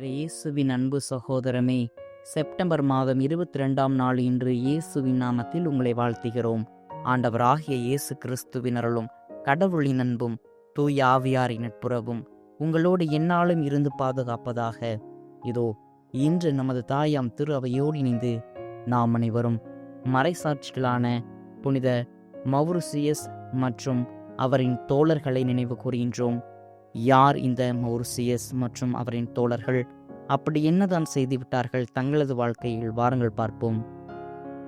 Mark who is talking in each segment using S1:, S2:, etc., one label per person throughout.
S1: இயேசுவின் அன்பு சகோதரமே செப்டம்பர் மாதம் இருபத்தி ரெண்டாம் நாள் இன்று இயேசுவின் நாமத்தில் உங்களை வாழ்த்துகிறோம். ஆண்டவராகிய இயேசு கிறிஸ்துவின் அருளும் கடவுளின் அன்பும் தூய் ஆவியாரின் நட்புறவும் உங்களோடு எந்நாளும் இருந்து பாதுகாப்பதாக. இதோ இன்று நமது தாயாம் திரு அவையோடு இணைந்து நாம் அனைவரும் மறைசாட்சிகளான புனித மவுருசியஸ் மற்றும் அவரின் தோழர்களை நினைவு கூறுகின்றோம். யார் இந்த மௌரிசியஸ் மற்றும் அவரின் தோழர்கள்? அப்படி என்னதான் செய்துவிட்டார்கள்? தங்களது வாழ்க்கையில் வாருங்கள் பார்ப்போம்.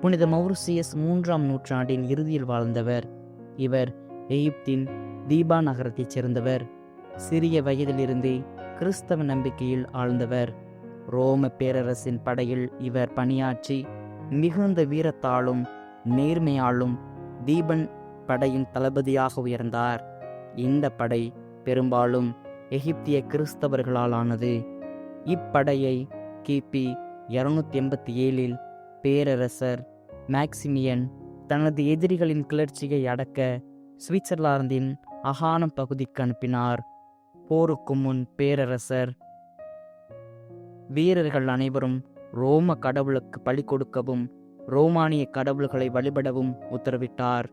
S1: புனித மௌரிசியஸ் மூன்றாம் நூற்றாண்டின் இறுதியில் வாழ்ந்தவர். இவர் எகிப்தின் தீபா நகரத்தைச் சேர்ந்தவர். சிறிய வயதிலிருந்தே கிறிஸ்தவ நம்பிக்கையில் ஆழ்ந்தவர். ரோம பேரரசின் படையில் இவர் பணியாற்றி மிகுந்த வீரத்தாலும் நேர்மையாலும் தீபன் படையின் தளபதியாக உயர்ந்தார். இந்த படை பெரும்பாலும் எகிப்திய கிறிஸ்தவர்களால் ஆனது இப்படையை கிபி இருநூத்தி எண்பத்தி ஏழில் பேரரசர் மேக்சிமியன் தனது எதிரிகளின் கிளர்ச்சியை அடக்க சுவிட்சர்லாந்தின் அகானம் பகுதிக்கு அனுப்பினார். போருக்கு முன் பேரரசர் வீரர்கள் அனைவரும் ரோம கடவுளுக்கு பலி கொடுக்கவும் ரோமானிய கடவுள்களை வழிபடவும் உத்தரவிட்டார்.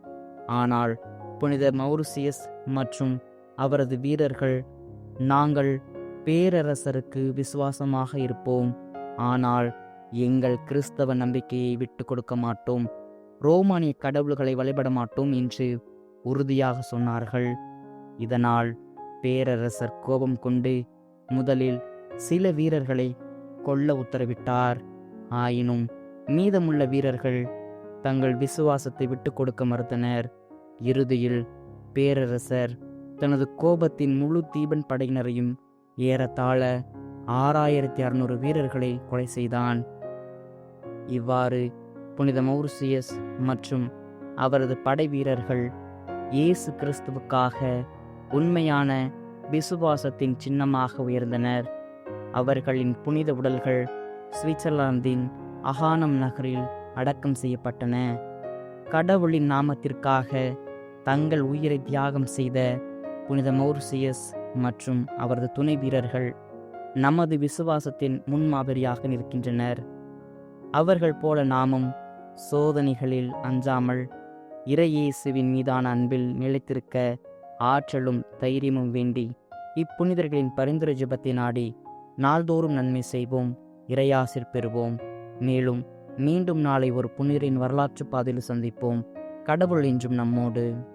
S1: ஆனால் புனித மௌரிசியஸ் மற்றும் அவரது வீரர்கள் நாங்கள் பேரரசருக்கு விசுவாசமாக இருப்போம். ஆனால் எங்கள் கிறிஸ்தவ நம்பிக்கையை விட்டு கொடுக்க மாட்டோம். ரோமானிய கடவுள்களை வழிபட மாட்டோம் என்று உறுதியாக சொன்னார்கள். இதனால் பேரரசர் கோபம் கொண்டு முதலில் சில வீரர்களை கொல்ல உத்தரவிட்டார். ஆயினும் மீதமுள்ள வீரர்கள் தங்கள் விசுவாசத்தை விட்டு கொடுக்க மறுத்தனர். இறுதியில் பேரரசர் தனது கோபத்தின் முழு தீபன் படையினரையும் ஏறத்தாழ ஆறாயிரத்தி அறுநூறு வீரர்களை கொலை செய்தான். இவ்வாறு புனித மௌரிசியஸ் மற்றும் அவரது படை வீரர்கள் இயேசு கிறிஸ்துவுக்காக உண்மையான விசுவாசத்தின் சின்னமாக உயர்ந்தனர். அவர்களின் புனித உடல்கள் சுவிட்சர்லாந்தின் அகானம் நகரில் அடக்கம் செய்யப்பட்டன. கடவுளின் நாமத்திற்காக தங்கள் உயிரை தியாகம் செய்த புனித மௌரிசியஸ் மற்றும் அவரது துணை வீரர்கள் நமது விசுவாசத்தின் முன்மாதிரியாக நிற்கின்றனர். அவர்கள் போல நாமும் சோதனைகளில் அஞ்சாமல் இறையேசுவின் மீதான அன்பில் நிலைத்திருக்க ஆற்றலும் தைரியமும் வேண்டி இப்புனிதர்களின் பரிந்துரை ஜபத்தை நாடி நாள்தோறும் நன்மை செய்வோம் இறையாசிர் பெறுவோம். மேலும் மீண்டும் நாளை ஒரு புனிதரின் வரலாற்று பாதையில் சந்திப்போம். கடவுள் என்றும் நம்மோடு.